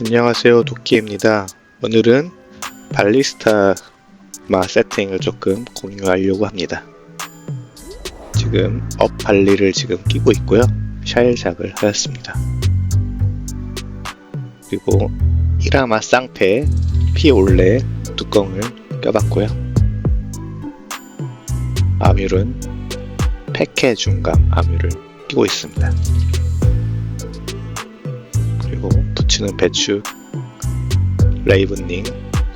안녕하세요 도끼입니다. 오늘은 발리스타 마 세팅을 조금 공유하려고 합니다. 지금 업 발리를 지금 끼고 있고요. 샤일작을 하였습니다. 그리고 이라마 쌍패 피올레 뚜껑을 껴봤고요. 아뮬은 페케 중감 아뮬을 끼고 있습니다 붙이는 배추 레이븐닝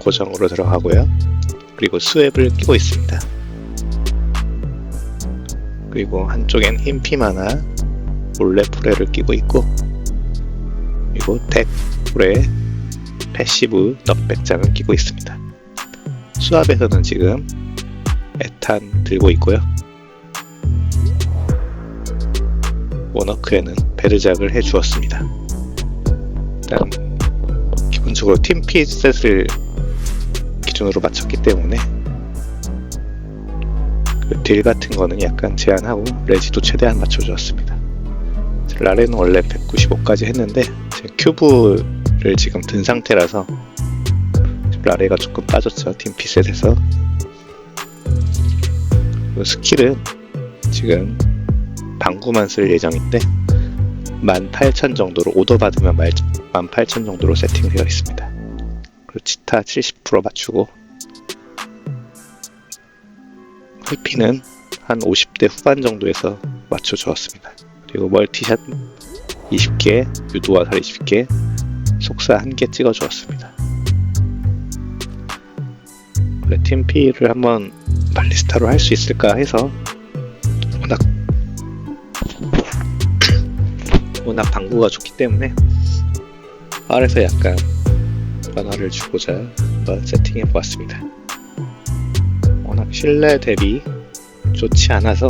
고정으로 들어가고요. 그리고 스웹을 끼고 있습니다. 그리고 한쪽엔 흰 피마나 몰래 프레를 끼고 있고 그리고 덱 프레 패시브 넉백장을 끼고 있습니다. 수압에서는 지금 에탄 들고 있고요. 워너크에는 베르작을 해주었습니다. 일단 기본적으로 팀피 셋을 기준으로 맞췄기 때문에 그딜 같은 거는 약간 제한하고 레지도 최대한 맞춰주었습니다. 라레는 원래 195까지 했는데 지금 큐브를 지금 든 상태라서 라레가 조금 빠졌죠 팀피 셋에서 그리고 스킬은 지금 방구만 쓸 예정인데 18,000 정도로 오더 받으면 18,000 정도로 세팅되어 있습니다. 그리고 치타 70% 맞추고 홀피는 한 50대 후반 정도에서 맞춰 주었습니다. 그리고 멀티샷 20개, 유도화 살 20개, 속사 1개 찍어 주었습니다. 원래 팀피를 한번 발리스타로 할 수 있을까 해서 워낙 워낙 방구가 좋기 때문에 아래서 약간 변화를 주고자 세팅해 보았습니다. 워낙 실내 대비 좋지 않아서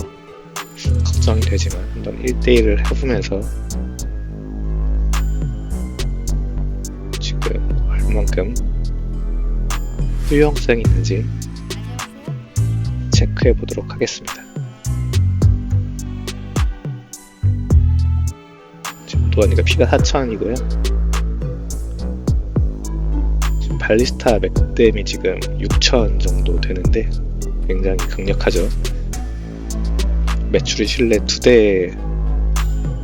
걱정이 되지만 한번 1대1을 해보면서 지금 얼만큼 효용성이 있는지 체크해 보도록 하겠습니다. 지금 도안이가 피가 4천이고요. 발리스타 맥댐이 지금 6천 정도 되는데 굉장히 강력하죠. 매출이 실내 두 대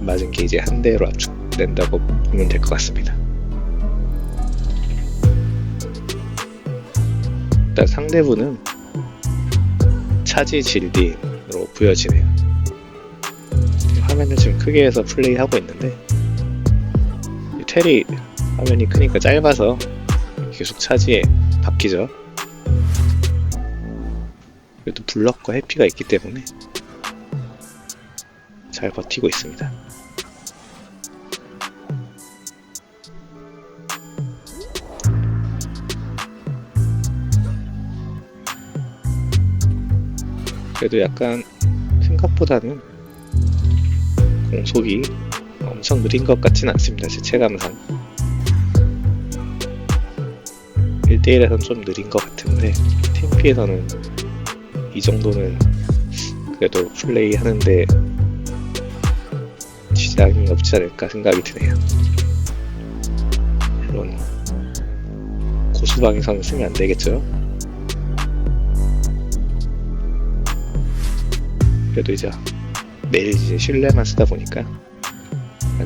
맞은 게 이제 한 대로 압축된다고 보면 될 것 같습니다. 일단 상대분은 차지 질딘으로 보여지네요. 화면을 지금 크게 해서 플레이하고 있는데 이 테리 화면이 크니까 짧아서 계속 차지에 바뀌죠. 그래도 블럭과 해피가 있기 때문에 잘 버티고 있습니다. 그래도 약간 생각보다는 공속이 엄청 느린 것 같진 않습니다. 제 체감상 1대1에서는 좀 느린 것 같은데 팀피에서는 이 정도는 그래도 플레이 하는데 지장이 없지 않을까 생각이 드네요. 물론 고수방에서는 쓰면 안 되겠죠. 그래도 이제 매일 이제 실내만 쓰다 보니까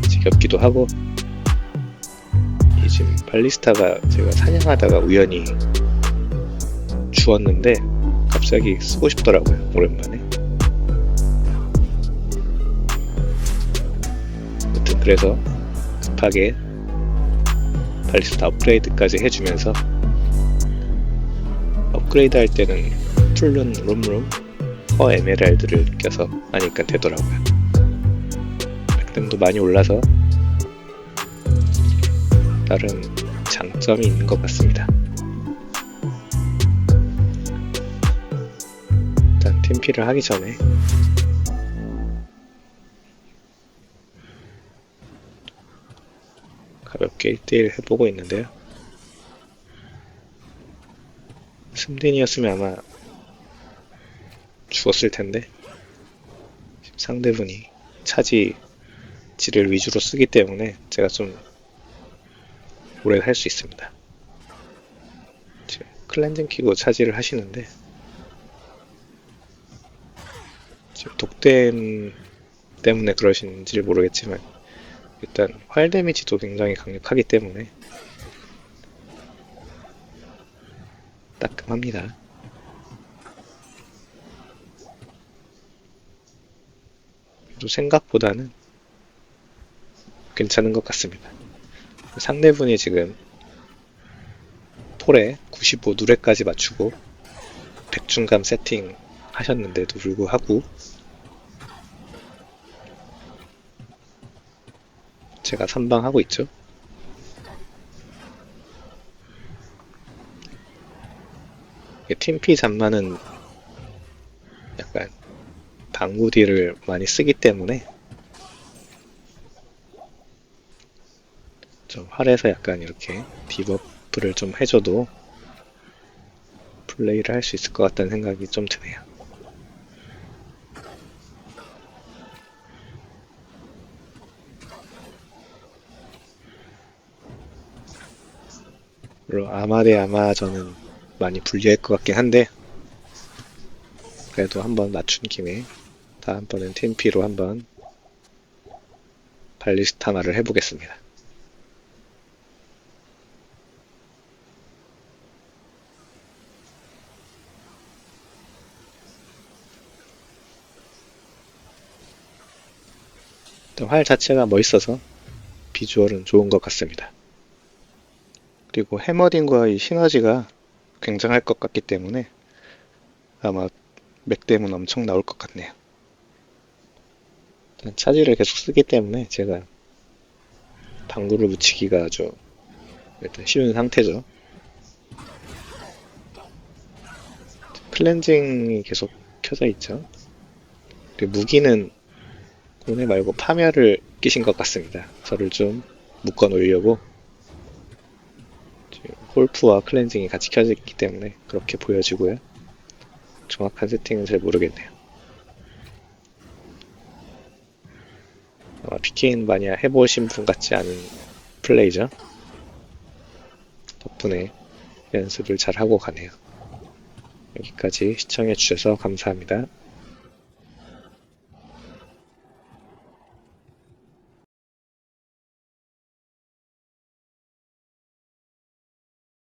지겹기도 하고 이 지금 발리스타가 제가 사냥하다가 우연히 주웠는데 갑자기 쓰고 싶더라고요 오랜만에 아무튼 그래서 급하게 발리스타 업그레이드까지 해주면서 업그레이드 할 때는 툴룬 룸룸 퍼 에메랄드를 껴서 하니까 되더라고요. 백댐도 많이 올라서 나름 장점이 있는 것 같습니다. 일단 팀피를 하기 전에 가볍게 1대1 해보고 있는데요. 스딘이었으면 아마 죽었을 텐데 상대분이 차지 지를 위주로 쓰기 때문에 제가 좀 오래 할 수 있습니다. 지금 클렌징 키고 차지를 하시는데 지금 독댐 때문에 그러신지 모르겠지만 일단 활 데미지도 굉장히 강력하기 때문에 따끔합니다. 생각보다는 괜찮은 것 같습니다. 상대분이 지금 폴에 95 누레까지 맞추고 백중감 세팅 하셨는데도 불구하고 제가 선방하고 있죠. 팀피 잠만은 약간 방구디를 많이 쓰기 때문에 좀 활에서 약간 이렇게 디버프를 좀 해줘도 플레이를 할 수 있을 것 같다는 생각이 좀 드네요. 물론 아마 대 아마 저는 많이 불리할 것 같긴 한데 그래도 한번 맞춘 김에 다음번엔 TMP로 한번 발리스타마를 해보겠습니다. 활 자체가 멋있어서 비주얼은 좋은 것 같습니다. 그리고 해머딩과의 시너지가 굉장할 것 같기 때문에 아마 맥댐은 엄청 나올 것 같네요. 차지를 계속 쓰기 때문에 제가 방구를 붙이기가 아주 일단 쉬운 상태죠. 클렌징이 계속 켜져 있죠. 무기는 고뇌 말고 파멸을 끼신 것 같습니다. 저를 좀 묶어 놓으려고 홀프와 클렌징이 같이 켜져 있기 때문에 그렇게 보여지고요. 정확한 세팅은 잘 모르겠네요. 아마 PK는 많이 해보신 분 같지 않은 플레이죠. 덕분에 연습을 잘 하고 가네요. 여기까지 시청해주셔서 감사합니다.